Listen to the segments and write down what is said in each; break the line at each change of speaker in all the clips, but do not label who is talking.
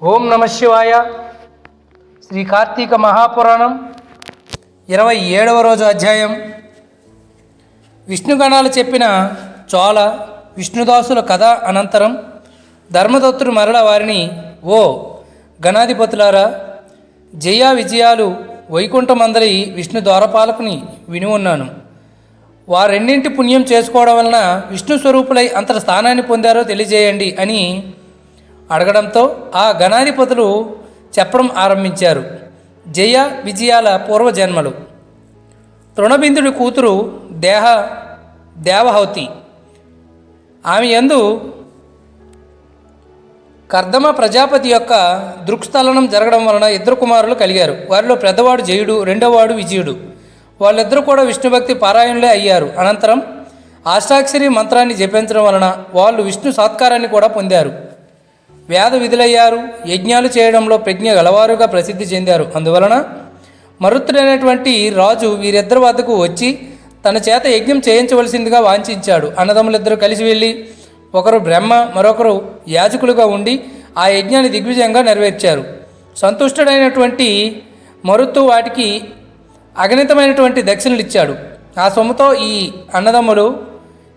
ఓం నమ శివాయ. శ్రీ కార్తీక మహాపురాణం ఇరవై ఏడవ రోజు అధ్యాయం. విష్ణుగణాలు చెప్పిన చోళ విష్ణుదాసుల కథ అనంతరం ధర్మదత్తుడు మరల వారిని ఓ గణాధిపతులారా జయ విజయాలు వైకుంఠమందలి విష్ణు ద్వారపాలకుని విని ఉన్నాను. వారెన్నింటి పుణ్యం చేసుకోవడం వలన విష్ణు స్వరూపులై అంతటి స్థానాన్ని పొందారో తెలియజేయండి అని అడగడంతో ఆ గణాధిపతులు చెప్పడం ఆరంభించారు. జయ విజయాల పూర్వజన్మలు. తృణబిందుడి కూతురు దేహ దేవహౌతి. ఆమె యందు కర్దమ ప్రజాపతి యొక్క దృక్స్థలనం జరగడం వలన ఇద్దరు కుమారులు కలిగారు. వారిలో పెద్దవాడు జయుడు రెండోవాడు విజయుడు. వాళ్ళిద్దరూ కూడా విష్ణుభక్తి పారాయణులే అయ్యారు. అనంతరం అష్టాక్షరి మంత్రాన్ని జపించడం వలన వాళ్ళు విష్ణు సత్కారాన్ని కూడా పొందారు. వేద విధులయ్యారు. యజ్ఞాలు చేయడంలో ప్రజ్ఞ గలవారుగా ప్రసిద్ధి చెందారు. అందువలన మరుత్తుడైనటువంటి రాజు వీరిద్దరి వద్దకు వచ్చి తన చేత యజ్ఞం చేయించవలసిందిగా వాంఛించాడు. అన్నదమ్ములిద్దరూ కలిసి వెళ్ళి ఒకరు బ్రహ్మ మరొకరు యాజకులుగా ఉండి ఆ యజ్ఞాన్ని దిగ్విజయంగా నెరవేర్చారు. సంతుష్టుడైనటువంటి మరుత్తు వాటికి అగణితమైనటువంటి దక్షిణలు ఇచ్చాడు. ఆ సొమ్ముతో ఈ అన్నదమ్ములు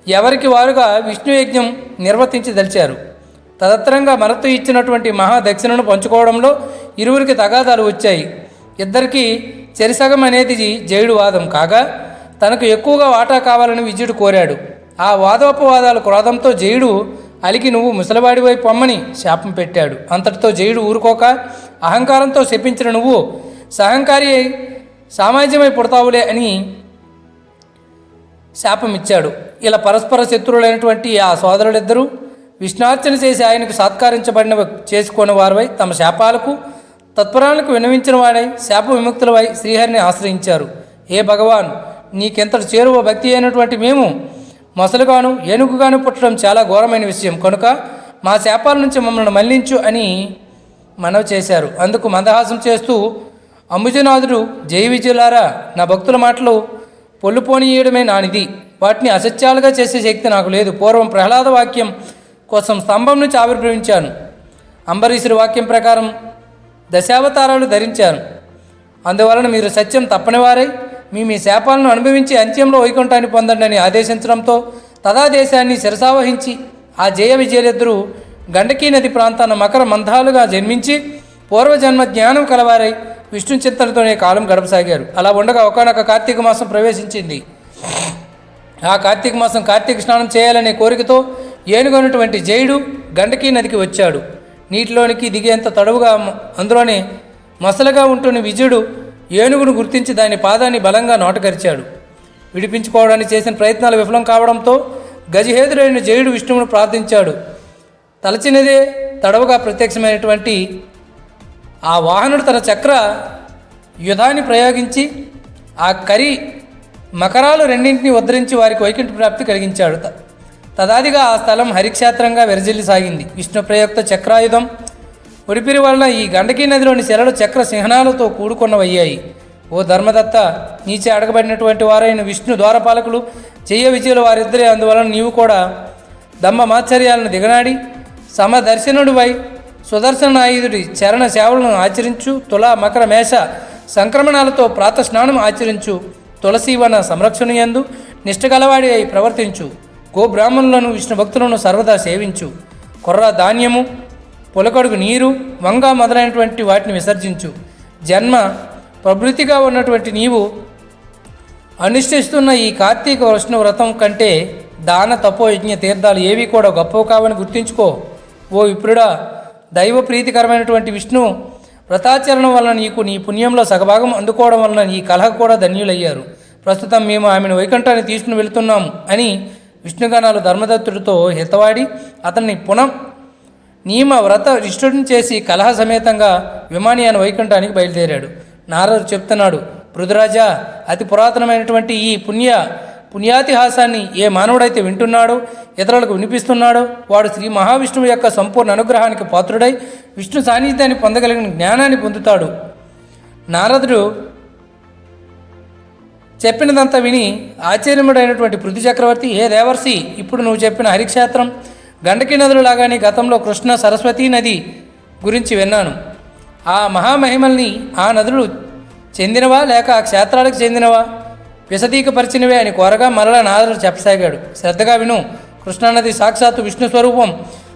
ఎవరికి వారుగా విష్ణు యజ్ఞం నిర్వర్తించి దలిచారు తదత్తరంగా మరత్తు ఇచ్చినటువంటి మహా దక్షిణను పంచుకోవడంలో ఇరువురికి తగాదాలు వచ్చాయి. ఇద్దరికీ చెరిసగం అనేది జయుడు వాదం కాగా తనకు ఎక్కువగా వాటా కావాలని విజయుడు కోరాడు. ఆ వాదోపవాదాల క్రోధంతో జయుడు అలికి నువ్వు ముసలివాడి వైపు అమ్మని శాపం పెట్టాడు. అంతటితో జయుడు ఊరుకోక అహంకారంతో శపించిన నువ్వు సహంకారి అయి సామాజ్యమై పుడతావులే అని శాపం ఇచ్చాడు ఇలా పరస్పర శత్రువులైనటువంటి ఆ సోదరులిద్దరూ విష్ణార్చన చేసి ఆయనకు సత్కరించబడిన చేసుకున్న వారివై తమ శాపాలకు తత్పరాలకు వినవించిన వాడై శాప విముక్తులవై శ్రీహరిని ఆశ్రయించారు. ఏ భగవాన్ నీకెంత చేరువ భక్తి అయినటువంటి మేము మొసలుగాను ఏనుగుగాను పుట్టడం చాలా ఘోరమైన విషయం. కనుక మా శాపాల నుంచి మమ్మల్ని మళ్ళించు అని మనవి చేశారు. అందుకు మందహాసం చేస్తూ అంబుజనాథుడు జయ విజయులారా నా భక్తుల మాటలు పొల్లుపోనీయడమే నానిది వాటిని అసత్యాలుగా చేసే శక్తి నాకు లేదు. పూర్వం ప్రహ్లాద వాక్యం కోసం స్తంభం నుంచి ఆవిర్భవించాను. అంబరీషుడి వాక్యం ప్రకారం దశావతారాలు ధరించాను. అందువలన మీరు సత్యం తప్పనివారై మీ మీ శాపాలను అనుభవించి అంత్యంలో వైకుంఠాన్ని పొందండి అని ఆదేశించడంతో తదాదేశాన్ని శిరసావహించి ఆ జయ విజయలిద్దరూ గండకీ నది ప్రాంతాన మకర మంధాలుగా జన్మించి పూర్వజన్మ జ్ఞానం కలవారై విష్ణు చింతనతోనే కాలం గడపసాగారు. అలా ఉండగా ఒకనొక కార్తీక మాసం ప్రవేశించింది. ఆ కార్తీక మాసం కార్తీక స్నానం చేయాలనే కోరికతో ఏనుగొన్నటువంటి జయుడు గండకీ నదికి వచ్చాడు. నీటిలోనికి దిగేంత తడవుగా అందులోనే మసలుగా ఉంటున్న విజయుడు ఏనుగును గుర్తించి దాని పాదాన్ని బలంగా నోటకరిచాడు. విడిపించుకోవడానికి చేసిన ప్రయత్నాలు విఫలం కావడంతో గజహేతుడైన జయుడు విష్ణువును ప్రార్థించాడు. తలచినదే తడవుగా ప్రత్యక్షమైనటువంటి ఆ వాహనుడు తన చక్ర యుధాన్ని ప్రయోగించి ఆ కరి మకరాలు రెండింటిని ఉద్ధరించి వారికి వైకుంఠ ప్రాప్తి కలిగించాడు. తదాదిగా ఆ స్థలం హరిక్షేత్రంగా వెరజిల్లి సాగింది విష్ణు ప్రయుక్త చక్రాయుధం ఉడిపిరి వలన ఈ గండకీ నదిలోని శిలలు చక్ర సింహనాలతో కూడుకున్నవయ్యాయి. ఓ ధర్మదత్త నీచే అడగబడినటువంటి వారైన విష్ణు ద్వారపాలకులు చెయ్య విజయులు వారిద్దరే. అందువలన నీవు కూడా దమ్మ మాత్సర్యాలను దిగనాడి సమదర్శనుడివై సుదర్శనాయుధుడి చరణ సేవలను ఆచరించు. తుల మకర మేష సంక్రమణాలతో ప్రాతస్నానం ఆచరించు. తులసీవన సంరక్షణ యందు నిష్టగలవాడి అయి ప్రవర్తించు. గోబ్రాహ్మణులను విష్ణు భక్తులను సర్వదా సేవించు. కొర్ర ధాన్యము పొలకడుగు నీరు వంగ మొదలైనటువంటి వాటిని విసర్జించు. జన్మ ప్రభృతిగా ఉన్నటువంటి నీవు అనుష్ఠిస్తున్న ఈ కార్తీక వృష్ణ వ్రతం కంటే దాన తపో యజ్ఞ తీర్థాలు ఏవి కూడా గొప్పవి కావని గుర్తుంచుకో. ఓ విప్రుడా దైవ ప్రీతికరమైనటువంటి విష్ణు వ్రతాచరణం వలన నీకు నీ పుణ్యంలో సగభాగం అందుకోవడం వలన ఈ కలహ కూడా ధన్యులయ్యారు. ప్రస్తుతం మేము ఆమెను వైకుంఠాన్ని తీసుకుని వెళుతున్నాం అని విష్ణుగణాలు ధర్మదత్తుడితో హితవాడి అతన్ని పునః నియమ వ్రత ఇష్టడిని చేసి కలహ సమేతంగా విమానయాన వైకుంఠానికి బయలుదేరాడు. నారదు చెప్తున్నాడు పృథురాజా అతి పురాతనమైనటువంటి ఈ పుణ్య పుణ్యాతిహాసాన్ని ఏ మానవుడైతే వింటున్నాడో ఇతరులకు వినిపిస్తున్నాడో వాడు శ్రీ మహావిష్ణువు యొక్క సంపూర్ణ అనుగ్రహానికి పాత్రుడై విష్ణు సాన్నిధ్యాన్ని పొందగలిగిన జ్ఞానాన్ని పొందుతాడు. నారదుడు చెప్పినదంతా విని ఆశ్చర్యముడైనటువంటి పృథు చక్రవర్తి ఏ దేవర్సి ఇప్పుడు నువ్వు చెప్పిన హరిక్షేత్రం గండకి నదులు లాగానే గతంలో కృష్ణ సరస్వతీ నది గురించి విన్నాను. ఆ మహామహిమల్ని ఆ నదులు చెందినవా లేక ఆ క్షేత్రాలకు చెందినవా? విశదీకపరిచినవే అని కోరగా మరలా నారదుడు చెప్పసాగాడు. శ్రద్ధగా విను కృష్ణానది సాక్షాత్తు విష్ణు స్వరూపం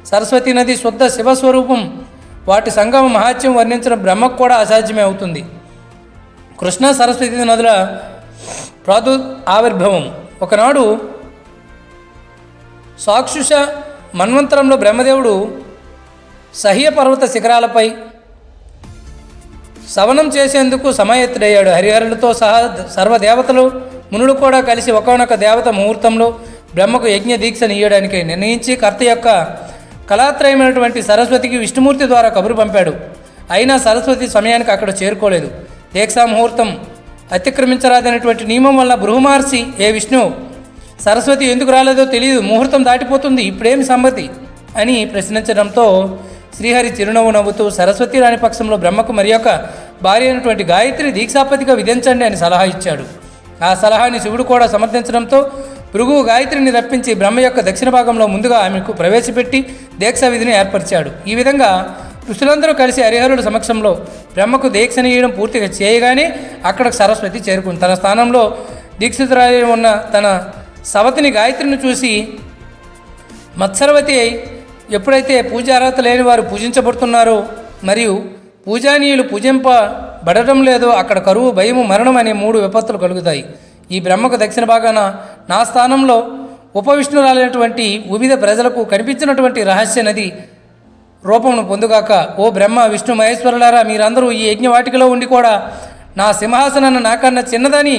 సరస్వతీ నది శుద్ధ శివస్వరూపం వాటి సంగమ మహాత్యం వర్ణించిన బ్రహ్మకు కూడా అసాధ్యమే అవుతుంది. కృష్ణా సరస్వతి నదుల ప్రాదు ఆవిర్భవం ఒకనాడు సాక్షుష మన్వంతరంలో బ్రహ్మదేవుడు సహ్య పర్వత శిఖరాలపై శవనం చేసేందుకు సమయత్తుడయ్యాడు. హరిహరులతో సహా సర్వదేవతలు మునులు కూడా కలిసి ఒకనొక దేవత ముహూర్తంలో బ్రహ్మకు యజ్ఞ దీక్ష ఇయ్యడానికి నిర్ణయించి కర్త యొక్క కళాత్రయమైనటువంటి సరస్వతికి విష్ణుమూర్తి ద్వారా కబురు పంపాడు. అయినా సరస్వతి సమయానికి అక్కడ చేరుకోలేదు. దీక్షా ముహూర్తం అతిక్రమించరాదనేటువంటి నియమం వల్ల బృహమహర్షి ఏ విష్ణు సరస్వతి ఎందుకు రాలేదో తెలియదు ముహూర్తం దాటిపోతుంది ఇప్పుడేమి సంగతి? అని ప్రశ్నించడంతో శ్రీహరి చిరునవ్వు నవ్వుతూ సరస్వతి రాణి పక్షంలో బ్రహ్మకు మరి యొక్క భార్య అయినటువంటి గాయత్రి దీక్షాపతిగా విధించండి అని సలహా ఇచ్చాడు. ఆ సలహాని శివుడు కూడా సమర్థించడంతో భృగువు గాయత్రిని రప్పించి బ్రహ్మ యొక్క దక్షిణ భాగంలో ముందుగా ఆమెకు ప్రవేశపెట్టి దీక్షా విధిని ఏర్పరిచాడు. ఈ విధంగా ఋషులందరూ కలిసి హరిహరుడు సమక్షంలో బ్రహ్మకు దీక్ష నీయడం పూర్తిగా చేయగానే అక్కడ సరస్వతి చేరుకుంది. తన స్థానంలో దీక్షితురాలి ఉన్న తన సవతిని గాయత్రిని చూసి మత్సరవతి ఎప్పుడైతే పూజార్హత లేని వారు పూజించబడుతున్నారో మరియు పూజానీయులు పూజింపబడటం లేదో అక్కడ కరువు భయము మరణం అనే మూడు విపత్తులు కలుగుతాయి. ఈ బ్రహ్మకు దక్షిణ భాగాన నా స్థానంలో ఉపవిష్ణురాలైనటువంటి వివిధ ప్రజలకు కనిపించినటువంటి రహస్య నది రూపమును పొందుగాక ఓ బ్రహ్మ విష్ణు మహేశ్వరులారా మీరందరూ ఈ యజ్ఞవాటికలో ఉండి కూడా నా సింహాసనాన్ని నాకన్నా చిన్నదని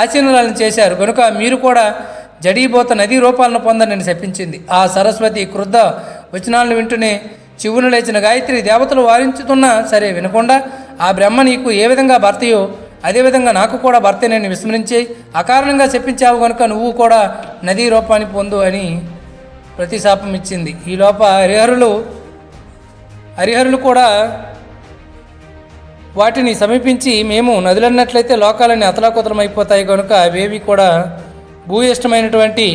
ఆశీనులను చేశారు. కనుక మీరు కూడా జడీబోత నదీ రూపాలను పొందని శపించింది. ఆ సరస్వతి క్రుద్ధ వచనాలను వింటూనే చివును లేచిన గాయత్రి దేవతలు వారించుతున్నా సరే వినకుండా ఆ బ్రహ్మ నీకు ఏ విధంగా భర్తయో అదేవిధంగా నాకు కూడా భర్త నేను విస్మరించి అకారణంగా చెప్పించావు కనుక నువ్వు కూడా నదీ రూపాన్ని పొందు అని ప్రతిశాపం ఇచ్చింది. ఈ లోప హరిహరులు హరిహరులు కూడా వాటిని సమీపించి మేము నదులన్నట్లయితే లోకాలన్నీ అతలాకుతలమైపోతాయి అయిపోతాయి కనుక అవేవి కూడా భూయిష్టమైనటువంటి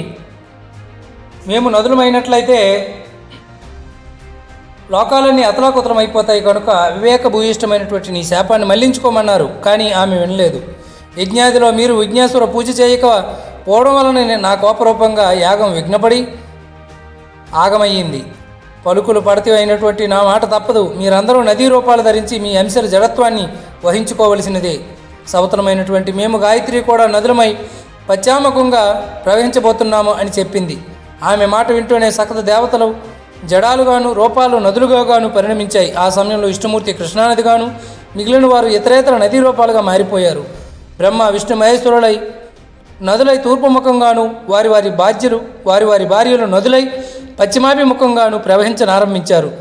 మేము నదులమైనట్లయితే లోకాలన్నీ అతలాకుతలమైపోతాయి అయిపోతాయి కనుక వివేక భూయిష్టమైనటువంటి నీ శాపాన్ని మళ్ళించుకోమన్నారు కానీ ఆమె వినలేదు. యజ్ఞాదిలో మీరు విజ్ఞాసుర పూజ చేయక పోవడం వలన నా కోపరూపంగా యాగం విఘ్నపడి ఆగమయ్యింది. పలుకులు పడితే అయినటువంటి నా మాట తప్పదు. మీరందరూ నదీ రూపాలు ధరించి మీ అంశల జడత్వాన్ని వహించుకోవలసినదే. సవతలమైనటువంటి మేము గాయత్రి కూడా నదులమై పశ్చామకంగా ప్రవహించబోతున్నాము అని చెప్పింది. ఆమె మాట వింటూనే సకల దేవతలు జడాలుగాను రూపాలు నదులుగాను పరిణమించాయి. ఆ సమయంలో విష్ణుమూర్తి కృష్ణానదిగాను మిగిలిన వారు ఇతరేతర నదీ రూపాలుగా మారిపోయారు. బ్రహ్మ విష్ణు మహేశ్వరులై నదులై తూర్పుముఖంగాను వారి వారి బాధ్యులు వారి వారి భార్యలు నదులై పశ్చిమాభిముఖంగాను ప్రవహించనారంభించారు.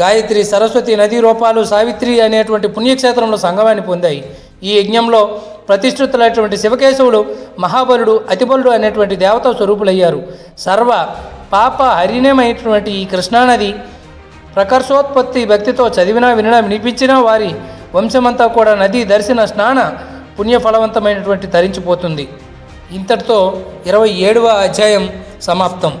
గాయత్రి సరస్వతి నదీ రూపాలు సావిత్రి అనేటువంటి పుణ్యక్షేత్రంలో సంగమాన్ని పొందాయి. ఈ యజ్ఞంలో ప్రతిష్ఠితులైనటువంటి శివకేశవులు మహాబలుడు అతిబలుడు అనేటువంటి దేవతా స్వరూపులయ్యారు. సర్వ పాప హరిణమైనటువంటి ఈ కృష్ణానది ప్రకర్షోత్పత్తి భక్తితో చదివినా వినినా వినిపించినా వారి వంశమంతా కూడా నది దర్శన స్నాన పుణ్యఫలవంతమైనటువంటి తరించిపోతుంది. ఇంతటితో ఇరవై ఏడవ అధ్యాయం సమాప్తం.